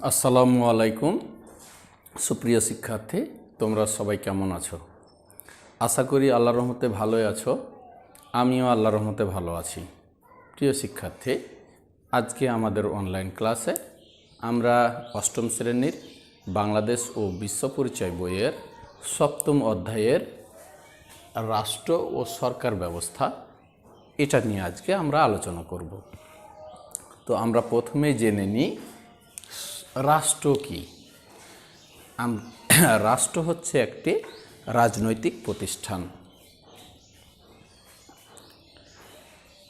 আসসালামু আলাইকুম। সুপ্রিয় শিক্ষার্থী, তোমরা সবাই কেমন আছো? আশা করি আল্লাহ রহমতে ভালোই আছো। আমিও আল্লাহ রহমতে ভালো আছি। প্রিয় শিক্ষার্থী, আজকে আমাদের অনলাইন ক্লাসে আমরা অষ্টম শ্রেণির বাংলাদেশ ও বিশ্ব পরিচয় বইয়ের সপ্তম অধ্যায়ের রাষ্ট্র ও সরকার ব্যবস্থা এটা নিয়ে আজকে আমরা আলোচনা করব। তো আমরা প্রথমেই জেনে নিই রাষ্ট্র কি? রাষ্ট্র হচ্ছে একটি রাজনৈতিক প্রতিষ্ঠান।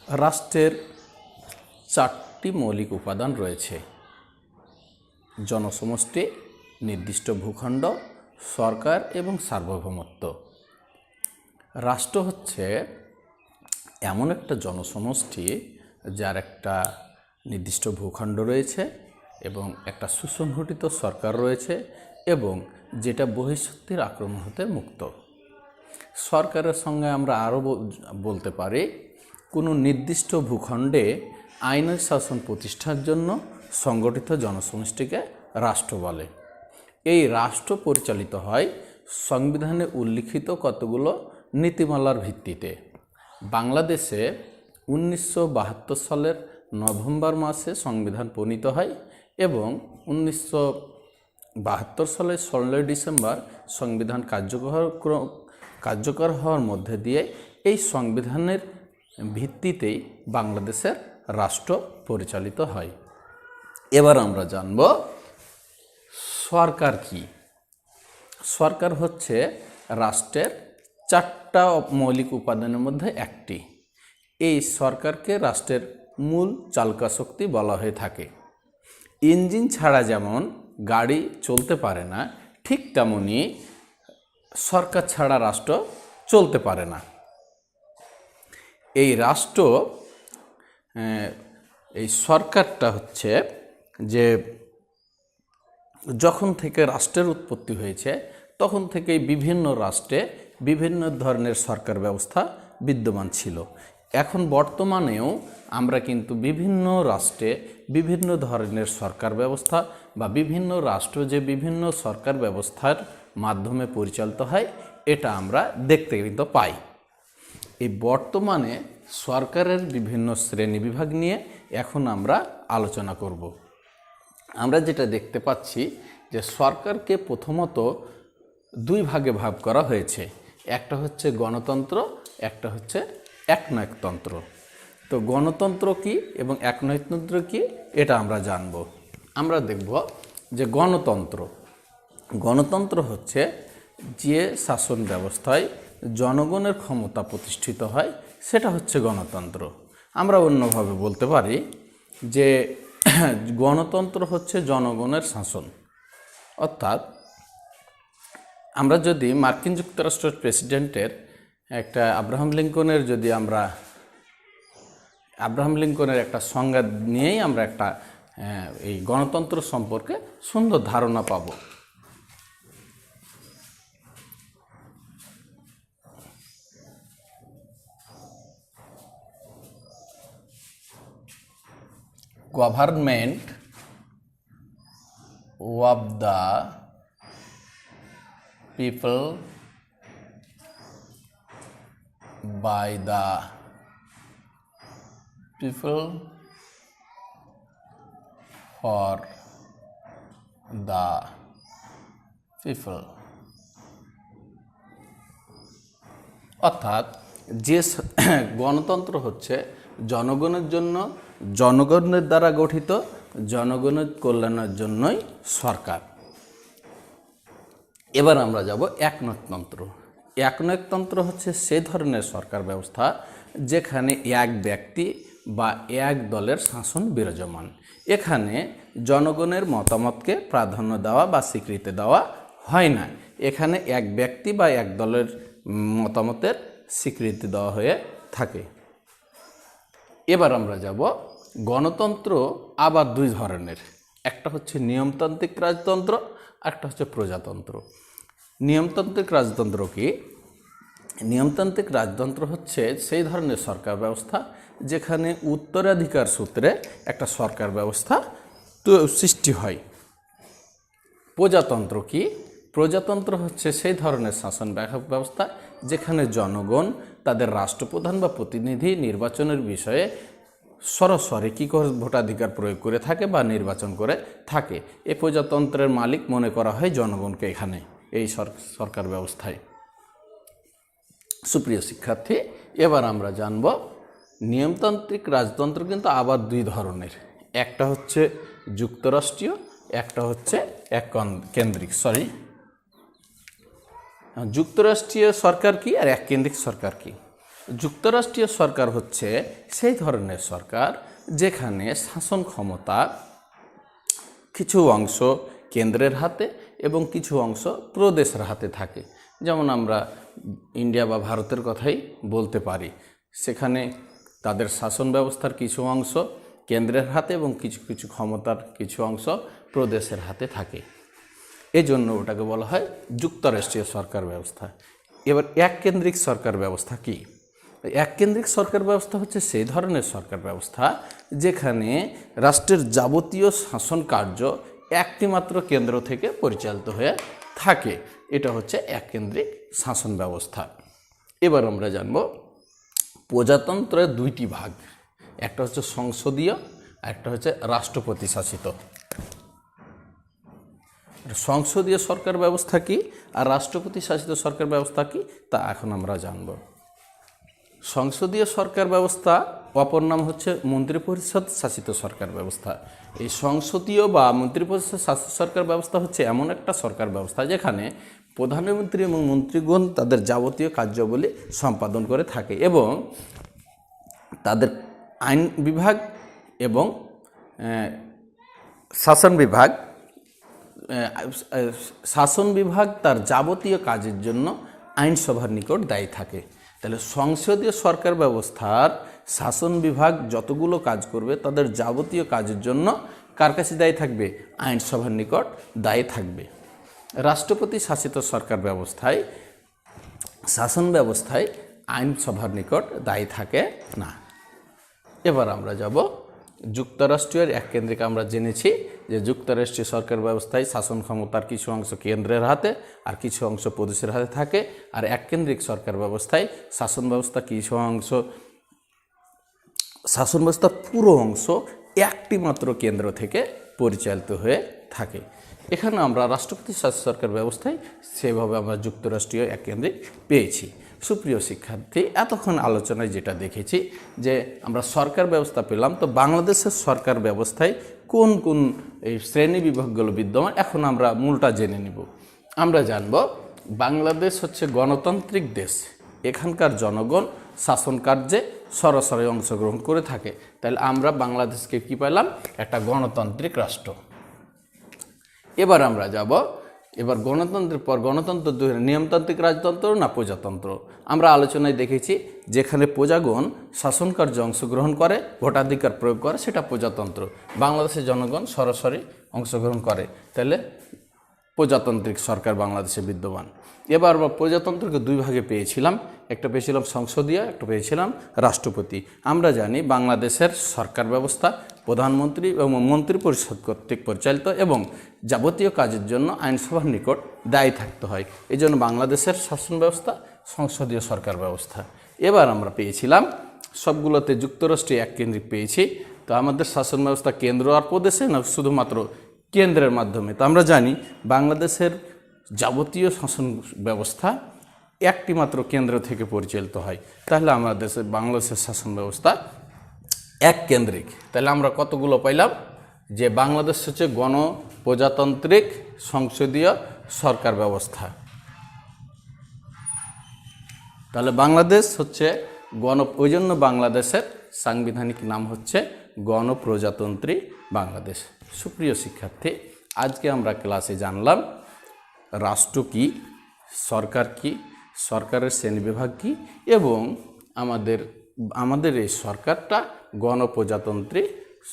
রাষ্ট্রের চারটি মৌলিক উপাদান রয়েছে। জনসমষ্টি, নির্দিষ্ট ভূখণ্ড, সরকার এবং সার্বভৌমত্ব। রাষ্ট্র হচ্ছে এমন একটা জনসমষ্টি যার একটা নির্দিষ্ট ভূখণ্ড রয়েছে। এবং একটা সুসংগঠিত সরকার রয়েছে এবং যেটা বহিঃশক্তির আক্রমণ হতে মুক্ত। সরকারের সঙ্গে আমরা আরও বলতে পারি, কোনো নির্দিষ্ট ভূখণ্ডে আইনের শাসন প্রতিষ্ঠার জন্য সংগঠিত জনসমষ্টিকে রাষ্ট্র বলে। এই রাষ্ট্র পরিচালিত হয় সংবিধানে উল্লিখিত কতগুলো নীতিমালার ভিত্তিতে। বাংলাদেশে উনিশশো বাহাত্তর সালের নভেম্বর মাসে সংবিধান প্রণীত হয় এবং উনিশশো বাহাত্তর সালের ষোলোই ডিসেম্বর সংবিধান কার্যকর কার্যকর হওয়ার মধ্যে দিয়ে এই সংবিধানের ভিত্তিতেই বাংলাদেশের রাষ্ট্র পরিচালিত হয়। এবার আমরা জানব সরকার কি? সরকার হচ্ছে রাষ্ট্রের চারটা মৌলিক উপাদানের মধ্যে একটি। এই সরকারকে রাষ্ট্রের মূল চালকা শক্তি বলা হয়ে থাকে। ইঞ্জিন ছাড়া যেমন গাড়ি চলতে পারে না, ঠিক তেমনই সরকার ছাড়া রাষ্ট্র চলতে পারে না। এই রাষ্ট্র এই সরকারটা হচ্ছে যে যখন থেকে রাষ্ট্রের উৎপত্তি হয়েছে, তখন থেকেই বিভিন্ন রাষ্ট্রে বিভিন্ন ধরনের সরকার ব্যবস্থা বিদ্যমান ছিল। এখন বর্তমানেও আমরা কিন্তু বিভিন্ন রাষ্ট্রে বিভিন্ন ধরনের সরকার ব্যবস্থা বা বিভিন্ন রাষ্ট্র যে বিভিন্ন সরকার ব্যবস্থার মাধ্যমে পরিচালিত হয়, এটা আমরা দেখতে কিন্তু পাই। এই বর্তমানে সরকারের বিভিন্ন শ্রেণি বিভাগ নিয়ে এখন আমরা আলোচনা করব। আমরা যেটা দেখতে পাচ্ছি যে সরকারকে প্রথমত দুই ভাগে ভাগ করা হয়েছে। একটা হচ্ছে গণতন্ত্র, একটা হচ্ছে একনায়কতন্ত্র। তো গণতন্ত্র কি এবং একনায়কতন্ত্র কি এটা আমরা জানব। আমরা দেখব যে গণতন্ত্র গণতন্ত্র হচ্ছে যে শাসন ব্যবস্থায় জনগণের ক্ষমতা প্রতিষ্ঠিত হয়, সেটা হচ্ছে গণতন্ত্র। আমরা অন্যভাবে বলতে পারি যে গণতন্ত্র হচ্ছে জনগণের শাসন। অর্থাৎ আমরা যদি মার্কিন যুক্তরাষ্ট্রের প্রেসিডেন্টের একটা আব্রাহাম লিঙ্কনের যদি আমরা, আব্রাহাম লিঙ্কনের একটা সংজ্ঞা নিয়েই আমরা একটা এই গণতন্ত্র সম্পর্কে সুন্দর ধারণা পাবো। Government of the people by the people for the people. অর্থাৎ যে গণতন্ত্র হচ্ছে জনগণের জন্য, জনগণের দ্বারা গঠিত, জনগণের কল্যাণের জন্যই সরকার। এবার আমরা যাব একনায়কতন্ত্র একনায়কতন্ত্র হচ্ছে সে ধরনের সরকার ব্যবস্থা যেখানে এক ব্যক্তি বা এক দলের শাসন বিরাজমান। এখানে জনগণের মতামতকে প্রাধান্য দেওয়া বা স্বীকৃতি দেওয়া হয় না। এখানে এক ব্যক্তি বা এক দলের মতামতের স্বীকৃতি দেওয়া হয়ে থাকে। এবার আমরা যাব গণতন্ত্র আবার দুই ধরনের। একটা হচ্ছে নিয়মতান্ত্রিক রাজতন্ত্র একটা হচ্ছে প্রজাতন্ত্র। নিয়মতান্ত্রিক রাজতন্ত্র কি? নিয়মতান্ত্রিক রাজতন্ত্র হচ্ছে সেই ধরনের সরকার ব্যবস্থা যেখানে উত্তরাধিকার সূত্রে একটা সরকার ব্যবস্থা সৃষ্টি হয়। প্রজাতন্ত্র কি? প্রজাতন্ত্র হচ্ছে সেই ধরনের শাসন ব্যব- ব্যবস্থা যেখানে জনগণ, তাদের রাষ্ট্রপ্রধান বা প্রতিনিধি নির্বাচনের বিষয়ে সরাসরি কী করে ভোটাধিকার প্রয়োগ করে থাকে বা নির্বাচন করে থাকে? এ প্রজাতন্ত্রের মালিক মনে করা হয় জনগণকে এখানে। এই সরকার ব্যবস্থায়। সুপ্রিয় শিক্ষার্থী, এবার আমরা জানব নিয়মতান্ত্রিক রাজতন্ত্র কিন্তু আবার দুই ধরনের। একটা হচ্ছে যুক্তরাষ্ট্রীয়, একটা হচ্ছে এক কেন্দ্রিক সরি যুক্তরাষ্ট্রীয় সরকার কি আর এক কেন্দ্রিক সরকার কি? যুক্তরাষ্ট্রীয় সরকার হচ্ছে সেই ধরনের সরকার যেখানে শাসন ক্ষমতা কিছু অংশ কেন্দ্রের হাতে এবং কিছু অংশ প্রদেশের হাতে থাকে। যেমন আমরা ইন্ডিয়া বা ভারতের কথাই বলতে পারি। সেখানে তাদের শাসন ব্যবস্থার কিছু অংশ কেন্দ্রের হাতে এবং কিছু কিছু ক্ষমতার কিছু অংশ প্রদেশের হাতে থাকে। এজন্য ওটাকে বলা হয় যুক্তরাষ্ট্রীয় সরকার ব্যবস্থা। এবার এক কেন্দ্রিক সরকার ব্যবস্থা কি? এক কেন্দ্রিক সরকার ব্যবস্থা হচ্ছে সেই ধরনের সরকার ব্যবস্থা যেখানে রাষ্ট্রের যাবতীয় শাসন কার্য একটিমাত্র কেন্দ্র থেকে পরিচালিত হয়ে থাকে। এটা হচ্ছে এক কেন্দ্রিক শাসন ব্যবস্থা। এবার আমরা জানব প্রজাতন্ত্রের দুইটি ভাগ। একটা হচ্ছে সংসদীয় একটা হচ্ছে রাষ্ট্রপতি শাসিত। সংসদীয় সরকার ব্যবস্থা কি আর রাষ্ট্রপতি শাসিত সরকার ব্যবস্থা কি তা এখন আমরা জানব। সংসদীয় সরকার ব্যবস্থা অপর নাম হচ্ছে মন্ত্রিপরিষদ শাসিত সরকার ব্যবস্থা। এই সংসদীয় বা মন্ত্রিপরিষদ শাসিত সরকার ব্যবস্থা হচ্ছে এমন একটা সরকার ব্যবস্থা যেখানে প্রধানমন্ত্রী এবং মন্ত্রীগণ তাদের যাবতীয় কার্যাবলী সম্পাদন করে থাকে এবং তাদের আইন বিভাগ এবং শাসন বিভাগ শাসন বিভাগ তার যাবতীয় কাজের জন্য আইনসভার নিকট দায়ী থাকে। তাহলে সংসদীয় সরকার ব্যবস্থার শাসন বিভাগ যতগুলো কাজ করবে, তাদের যাবতীয় কাজের জন্য কার কাছে দায়ী থাকবে? আইনসভার নিকট দায়ী থাকবে। রাষ্ট্রপতি শাসিত সরকার ব্যবস্থায়, শাসন ব্যবস্থায় আইনসভার নিকট দায়ী থাকে না। এবার আমরা যাব যুক্তরাষ্ট্রীয় এক কেন্দ্রিক আমরা জেনেছি যে যুক্তরাষ্ট্রীয় সরকার ব্যবস্থায় শাসন ক্ষমতার কিছু অংশ কেন্দ্রের হাতে আর কিছু অংশ প্রদেশের হাতে থাকে, আর এক কেন্দ্রিক সরকার ব্যবস্থায় শাসন ব্যবস্থা কিছু অংশ শাসন ব্যবস্থার পুরো অংশ একটি মাত্র কেন্দ্র থেকে পরিচালিত হয়ে থাকে। এখানে আমরা রাষ্ট্রপতি শাসিত সরকার ব্যবস্থায় সেভাবে আমরা যুক্তরাষ্ট্রীয় এক কেন্দ্রিক পেয়েছি। সুপ্রিয় শিক্ষার্থী, এতক্ষণ আলোচনায় যেটা দেখেছি যে আমরা সরকার ব্যবস্থা পেলাম, তো বাংলাদেশের সরকার ব্যবস্থায় কোন কোন এই শ্রেণি বিভাগগুলো বিদ্যমান, এখন আমরা মূলটা জেনে নিব। আমরা জানব, বাংলাদেশ হচ্ছে গণতান্ত্রিক দেশ, এখানকার জনগণ শাসন কার্যে সরাসরি অংশগ্রহণ করে থাকে। তাহলে আমরা বাংলাদেশকে কি পেলাম? একটা গণতান্ত্রিক রাষ্ট্র। এবার আমরা যাব, এবার গণতন্ত্রের পর গণতন্ত্র দুই নিয়মতান্ত্রিক রাজতন্ত্র না প্রজাতন্ত্র? আমরা আলোচনায় দেখেছি যেখানে প্রজাগণ শাসন কার্যে অংশগ্রহণ করে, ভোটাধিকার প্রয়োগ করে, সেটা প্রজাতন্ত্র। বাংলাদেশের জনগণ সরাসরি অংশগ্রহণ করে। তাহলে প্রজাতান্ত্রিক সরকার বাংলাদেশে বিদ্যমান। এবার আমরা প্রজাতন্ত্রকে দুই ভাগে পেয়েছিলাম। একটা পেয়েছিলাম সংসদীয়, একটা পেয়েছিলাম রাষ্ট্রপতি। আমরা জানি বাংলাদেশের সরকার ব্যবস্থা, প্রধানমন্ত্রী এবং মন্ত্রী পরিষদ কর্তৃক পরিচালিত এবং যাবতীয় কাজের জন্য আইনসভার নিকট দায়ী থাকতে হয়। এই জন্য বাংলাদেশের শাসন ব্যবস্থা, সংসদীয় সরকার ব্যবস্থা। এবার আমরা পেয়েছিলাম, সবগুলোতে যুক্তরাষ্ট্রে এক কেন্দ্রিক পেয়েছি। তো আমাদের শাসন ব্যবস্থা কেন্দ্র আর প্রদেশে না, শুধুমাত্র কেন্দ্রের মাধ্যমে। তো আমরা জানি বাংলাদেশের যাবতীয় শাসন ব্যবস্থা একটি মাত্র কেন্দ্র থেকে পরিচালিত হয়। তাহলে আমাদের দেশের বাংলাদেশের শাসন ব্যবস্থা এক কেন্দ্রিক। তাহলে আমরা কতগুলো পাইলাম? যে বাংলাদেশ হচ্ছে গণ প্রজাতান্ত্রিক সংসদীয় সরকার ব্যবস্থা। তাহলে বাংলাদেশ হচ্ছে গণ, ওই জন্য বাংলাদেশের সাংবিধানিক নাম হচ্ছে গণপ্রজাতন্ত্রী বাংলাদেশ। সুপ্রিয় শিক্ষার্থী, আজকে আমরা ক্লাসে জানলাম, রাষ্ট্র কি, সরকার কি, সরকারের শ্রেণীবিভাগ কি এবং আমাদের আমাদের এই সরকারটা গণপ্রজাতন্ত্রী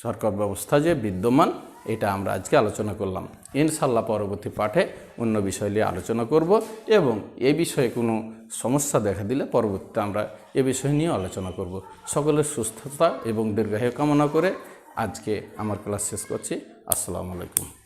সরকার ব্যবস্থা যে বিদ্যমান এটা আমরা আজকে আলোচনা করলাম। ইনশাল্লাহ পরবর্তী পাঠে অন্য বিষয় নিয়ে আলোচনা করব এবং এ বিষয়ে কোনো সমস্যা দেখা দিলে পরবর্তীতে আমরা এ বিষয় নিয়ে আলোচনা করব। সকলের সুস্থতা এবং দীর্ঘায়ু কামনা করে আজকে আমার ক্লাস শেষ করছি। আসসালামু আলাইকুম।